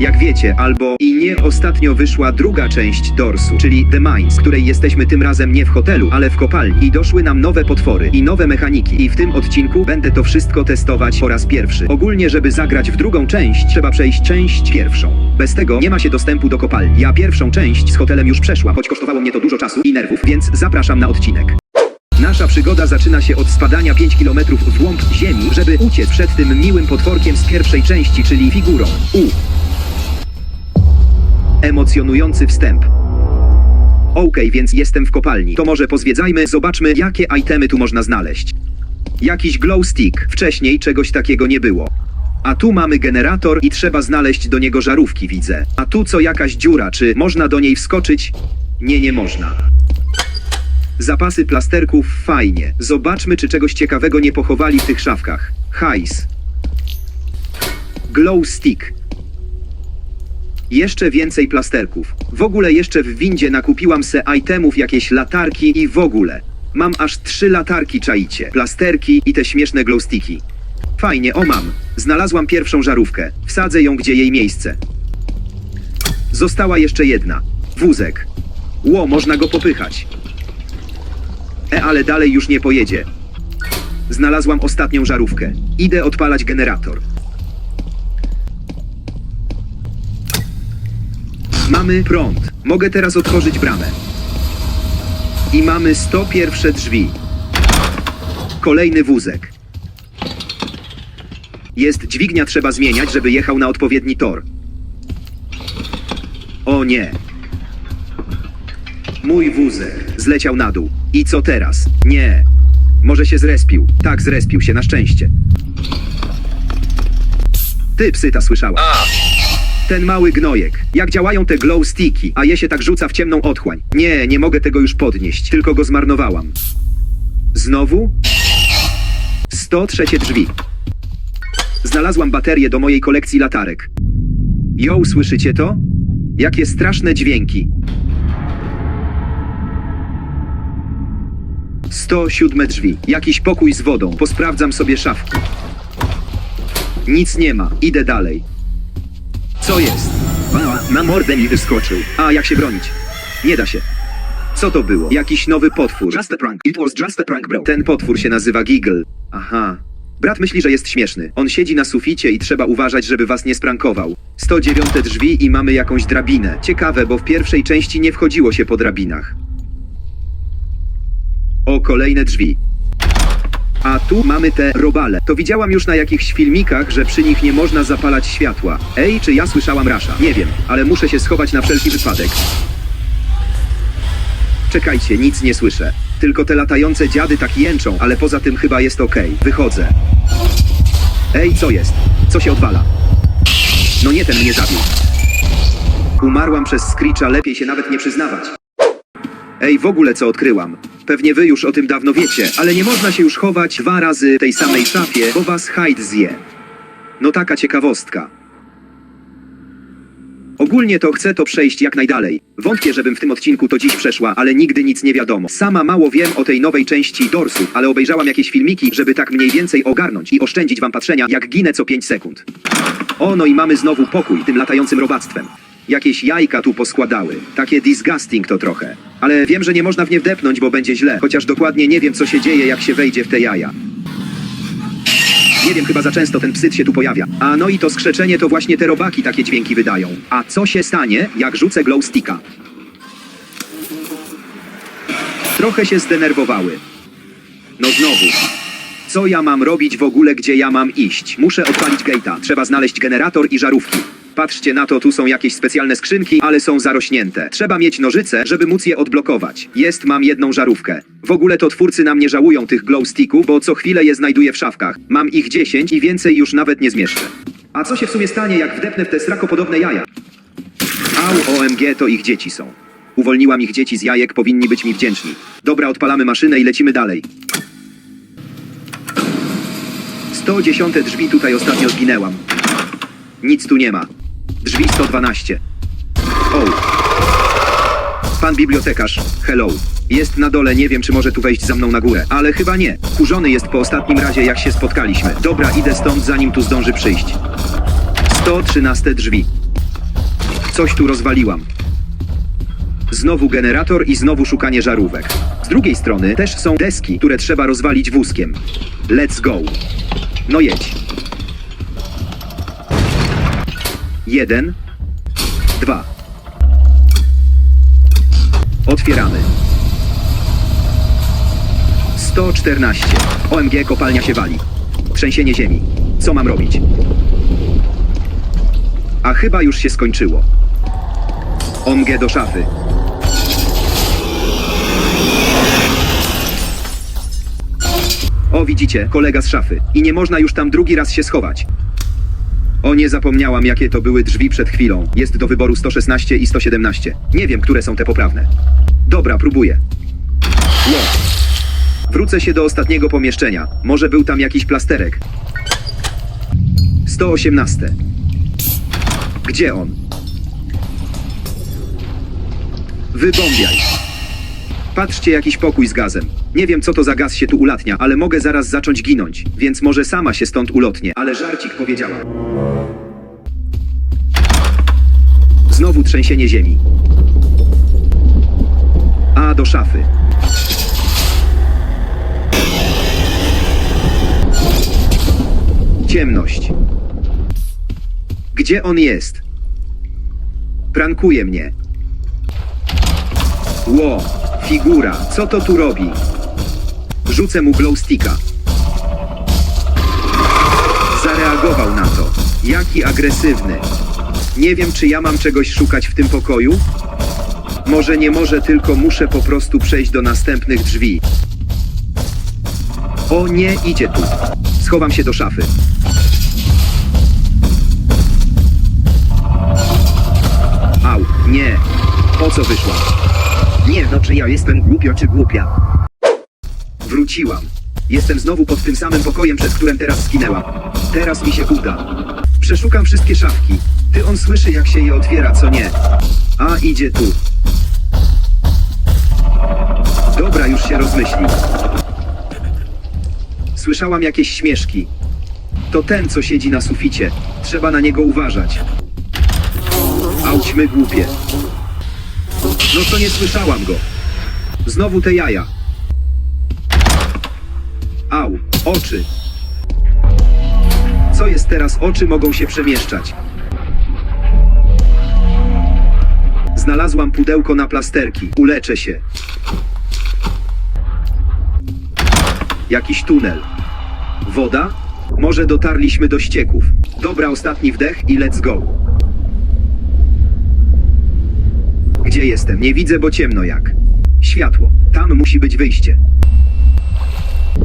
jak wiecie, albo i nie ostatnio wyszła druga część Dorsu, czyli The Mines, której jesteśmy tym razem nie w hotelu, ale w kopalni. I doszły nam nowe potwory i nowe mechaniki. I w tym odcinku będę to wszystko testować po raz pierwszy. Ogólnie, żeby zagrać w drugą część, trzeba przejść część pierwszą. Bez tego nie ma się dostępu do kopalni. Ja pierwszą część z hotelem już przeszłam, choć kosztowało mnie to dużo czasu i nerwów, więc zapraszam na odcinek. Nasza przygoda zaczyna się od spadania 5 km w głąb ziemi, żeby uciec przed tym miłym potworkiem z pierwszej części, czyli figurą U. Emocjonujący wstęp. Okej, więc jestem w kopalni. To może pozwiedzajmy, zobaczmy, jakie itemy tu można znaleźć. Jakiś glow stick. Wcześniej czegoś takiego nie było. A tu mamy generator i trzeba znaleźć do niego żarówki, widzę. A tu co jakaś dziura, czy można do niej wskoczyć? Nie, nie można. Zapasy plasterków fajnie. Zobaczmy, czy czegoś ciekawego nie pochowali w tych szafkach. Hajs. Glow stick. Jeszcze więcej plasterków. W ogóle jeszcze w windzie nakupiłam se itemów, jakieś latarki i w ogóle. Mam aż trzy latarki, czaicie. Plasterki i te śmieszne glowsticki. Fajnie, o mam. Znalazłam pierwszą żarówkę. Wsadzę ją, gdzie jej miejsce. Została jeszcze jedna. Wózek. Ło, można go popychać. E, ale dalej już nie pojedzie. Znalazłam ostatnią żarówkę. Idę odpalać generator. Mamy prąd. Mogę teraz otworzyć bramę. I mamy 101 drzwi. Kolejny wózek. Jest dźwignia trzeba zmieniać, żeby jechał na odpowiedni tor. O nie. Mój wózek zleciał na dół. I co teraz? Nie. Może się zrespił. Tak, zrespił się, na szczęście. Ty, psyta, słyszała. Ten mały gnojek. Jak działają te glow sticki, a je się tak rzuca w ciemną otchłań. Nie, nie mogę tego już podnieść, tylko go zmarnowałam. Znowu? 103 drzwi. Znalazłam baterię do mojej kolekcji latarek. Ją, słyszycie to? Jakie straszne dźwięki. 107 drzwi. Jakiś pokój z wodą. Posprawdzam sobie szafki. Nic nie ma. Idę dalej. Co jest? A, na mordę mi wyskoczył. A, jak się bronić? Nie da się. Co to było? Jakiś nowy potwór. Just a prank. It was just a prank, bro. Ten potwór się nazywa Giggle. Aha. Brat myśli, że jest śmieszny. On siedzi na suficie i trzeba uważać, żeby was nie sprankował. 109 drzwi i mamy jakąś drabinę. Ciekawe, bo w pierwszej części nie wchodziło się po drabinach. O, kolejne drzwi. A tu mamy te robale. To widziałam już na jakichś filmikach, że przy nich nie można zapalać światła. Ej, czy ja słyszałam rasza? Nie wiem, ale muszę się schować na wszelki wypadek. Czekajcie, nic nie słyszę. Tylko te latające dziady tak jęczą, ale poza tym chyba jest okej. Wychodzę. Ej, co jest? Co się odwala? No nie ten mnie zabił. Umarłam przez Screecha, lepiej się nawet nie przyznawać. Ej, w ogóle co odkryłam? Pewnie wy już o tym dawno wiecie, ale nie można się już chować dwa razy tej samej szafie, bo was Hyde zje. No taka ciekawostka. Ogólnie to chcę to przejść jak najdalej. Wątpię, żebym w tym odcinku to dziś przeszła, ale nigdy nic nie wiadomo. Sama mało wiem o tej nowej części Dorsu, ale obejrzałam jakieś filmiki, żeby tak mniej więcej ogarnąć i oszczędzić wam patrzenia, jak ginę co 5 sekund. O, no i mamy znowu pokój tym latającym robactwem. Jakieś jajka tu poskładały. Takie disgusting to trochę. Ale wiem, że nie można w nie wdepnąć, bo będzie źle. Chociaż dokładnie nie wiem, co się dzieje, jak się wejdzie w te jaja. Nie wiem, chyba za często ten psyt się tu pojawia. A no i to skrzeczenie to właśnie te robaki takie dźwięki wydają. A co się stanie, jak rzucę glow sticka? Trochę się zdenerwowały. No znowu. Co ja mam robić w ogóle, gdzie ja mam iść? Muszę odpalić gate'a. Trzeba znaleźć generator i żarówki. Patrzcie na to, tu są jakieś specjalne skrzynki, ale są zarośnięte. Trzeba mieć nożyce, żeby móc je odblokować. Jest, mam jedną żarówkę. W ogóle to twórcy na mnie żałują tych glow sticków, bo co chwilę je znajduję w szafkach. Mam ich 10 i więcej już nawet nie zmieszczę. A co się w sumie stanie, jak wdepnę w te srakopodobne jaja? Au, OMG, to ich dzieci są. Uwolniłam ich dzieci z jajek, powinni być mi wdzięczni. Dobra, odpalamy maszynę i lecimy dalej. 110 drzwi tutaj ostatnio zginęłam. Nic tu nie ma. Drzwi 112. O. Pan bibliotekarz, hello. Jest na dole, nie wiem czy może tu wejść za mną na górę, ale chyba nie. Kurzony jest po ostatnim razie jak się spotkaliśmy. Dobra, idę stąd zanim tu zdąży przyjść. 113 drzwi. Coś tu rozwaliłam. Znowu generator i znowu szukanie żarówek. Z drugiej strony też są deski, które trzeba rozwalić wózkiem. Let's go. No jedź. Jeden. Dwa. Otwieramy. 114. OMG kopalnia się wali. Trzęsienie ziemi. Co mam robić? A chyba już się skończyło. OMG do szafy. O, widzicie, kolega z szafy. I nie można już tam drugi raz się schować. O, nie zapomniałam, jakie to były drzwi przed chwilą. Jest do wyboru 116 i 117. Nie wiem, które są te poprawne. Dobra, próbuję. Ło. Wrócę się do ostatniego pomieszczenia. Może był tam jakiś plasterek. 118. Gdzie on? Wybombiaj. Patrzcie, jakiś pokój z gazem. Nie wiem, co to za gaz się tu ulatnia, ale mogę zaraz zacząć ginąć, więc może sama się stąd ulotnie. Ale żarcik powiedziała. Znowu trzęsienie ziemi. A, do szafy. Ciemność. Gdzie on jest? Prankuje mnie. Ło, figura, co to tu robi? Rzucę mu glowsticka. Zareagował na to. Jaki agresywny. Nie wiem, czy ja mam czegoś szukać w tym pokoju? Może nie może, tylko muszę po prostu przejść do następnych drzwi. O nie, idzie tu. Schowam się do szafy. Au, nie. Po co wyszłam? Nie no, czy ja jestem głupio czy głupia? Wróciłam. Jestem znowu pod tym samym pokojem, przed którym teraz skinęłam. Teraz mi się uda. Przeszukam wszystkie szafki. Ty on słyszy, jak się je otwiera, co nie. A, idzie tu. Dobra, już się rozmyślił. Słyszałam jakieś śmieszki. To ten, co siedzi na suficie. Trzeba na niego uważać. Aućmy głupie. No to nie słyszałam go. Znowu te jaja. Au, oczy. Co jest teraz? Oczy mogą się przemieszczać. Znalazłam pudełko na plasterki. Uleczę się. Jakiś tunel. Woda? Może dotarliśmy do ścieków. Dobra, ostatni wdech i let's go. Gdzie jestem? Nie widzę, bo ciemno jak. Światło. Tam musi być wyjście.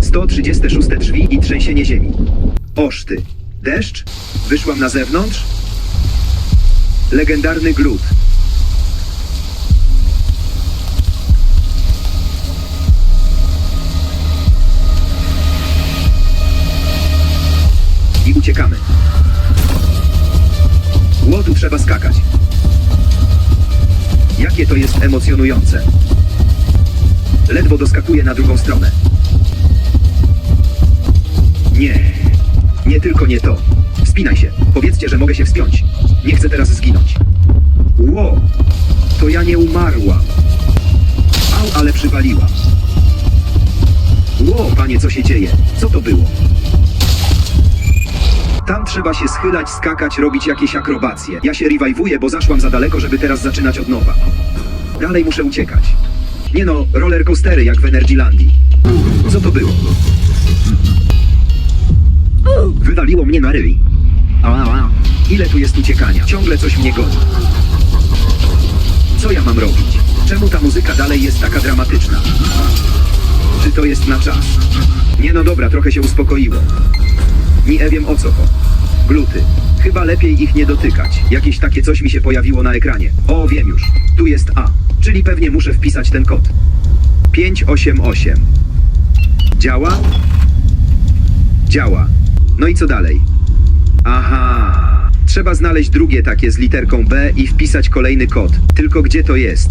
136 drzwi i trzęsienie ziemi. Oszty. Deszcz? Wyszłam na zewnątrz? Legendarny gród. I uciekamy. Łodu trzeba skakać. Jakie to jest emocjonujące. Ledwo doskakuję na drugą stronę. Nie. Nie tylko nie to. Wspinaj się. Powiedzcie, że mogę się wspiąć. Nie chcę teraz zginąć. Ło. To ja nie umarłam. Au, ale przywaliłam. Ło, panie, co się dzieje? Co to było? Tam trzeba się schylać, skakać, robić jakieś akrobacje. Ja się rewajwuję, bo zaszłam za daleko, żeby teraz zaczynać od nowa. Dalej muszę uciekać. Nie no, roller coastery jak w Energylandii. Co to było? Wywaliło mnie na ryj. Ała. Ile tu jest uciekania? Ciągle coś mnie goni. Co ja mam robić? Czemu ta muzyka dalej jest taka dramatyczna? Czy to jest na czas? Nie no dobra, trochę się uspokoiło. Nie wiem o co chodzi. Gluty. Chyba lepiej ich nie dotykać. Jakieś takie coś mi się pojawiło na ekranie. O, wiem już. Tu jest A. Czyli pewnie muszę wpisać ten kod. 588. Działa? Działa. No i co dalej? Aha. Trzeba znaleźć drugie takie z literką B i wpisać kolejny kod. Tylko gdzie to jest?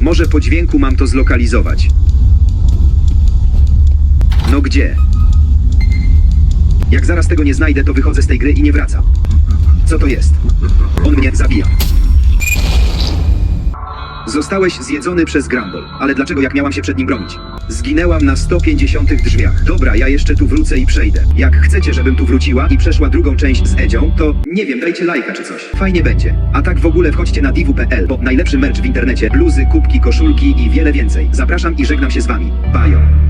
Może po dźwięku mam to zlokalizować. No gdzie? Jak zaraz tego nie znajdę, to wychodzę z tej gry i nie wracam. Co to jest? On mnie zabija. Zostałeś zjedzony przez Grumble. Ale dlaczego jak miałam się przed nim bronić? Zginęłam na 150 drzwiach. Dobra, ja jeszcze tu wrócę i przejdę. Jak chcecie, żebym tu wróciła i przeszła drugą część z Edzią, to nie wiem, dajcie lajka czy coś. Fajnie będzie. A tak w ogóle wchodźcie na divu.pl, bo najlepszy merch w internecie, bluzy, kubki, koszulki i wiele więcej. Zapraszam i żegnam się z wami. Bajo.